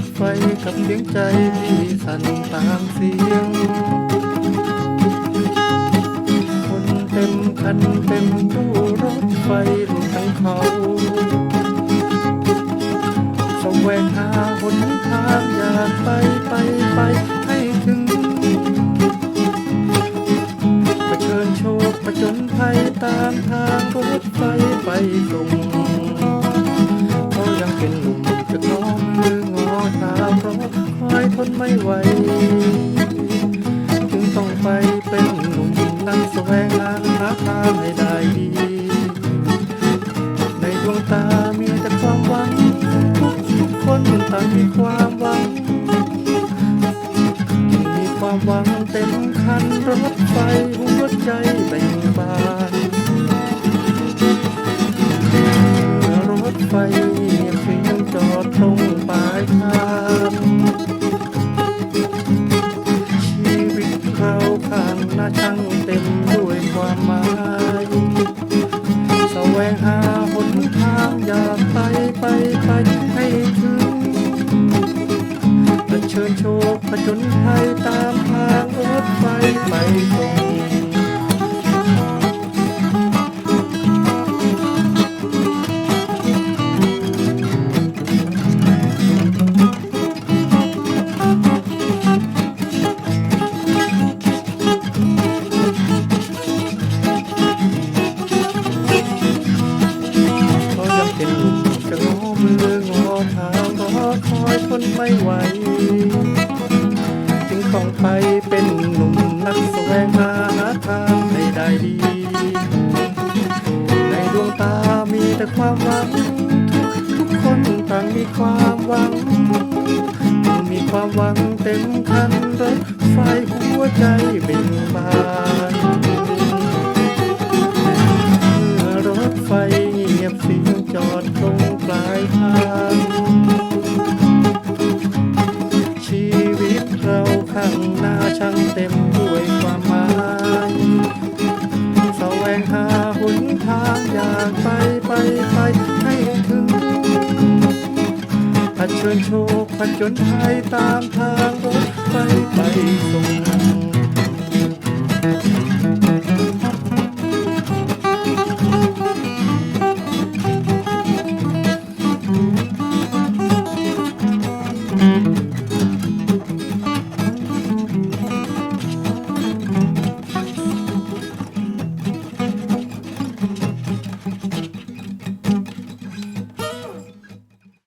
ถไฟกับเสียงใจพี่สั่นตามเสียง คนเต็มคันเต็มตู้รถไฟรวมทั้งเขาแสวงหาหนทางอยากไปไปไปให้ถึงเผชิญโชคผจญภัยตามทางรถไฟไปส่ง ทนไม่ไหว จึงต้องไปเป็นหนุ่มนักแสวงหาหาทางให้ได้ดี ในดวงตามีแต่ความหวังทุกทุกคนต่างมีความหวัง มีความหวังเต็มคันรถไฟหัวใจเบ่งบาน อยากไปไปไปให้ถึงเผชิญโชคผจญภัยตามทางรถไฟไปส่ง นไม่ไหวจึงต้องไปเป็นหนุ่มนักแสวงหาทางให้ได้ดี ในดวงตามีแต่ความหวัง ทุกทุกคนต่างมีความหวัง มีความหวังเต็มคันรถไฟหัวใจเบ่งบานเมื่อรถไฟเงียบเสียงจอดตรงปลาย ข้างหน้าช่างเต็มด้วยความหมายแสวงหาหนทางอยากไปไปไปให้ถึงผัดเชิญโชคผัดจนภัยตามทางรถไปไปส่ง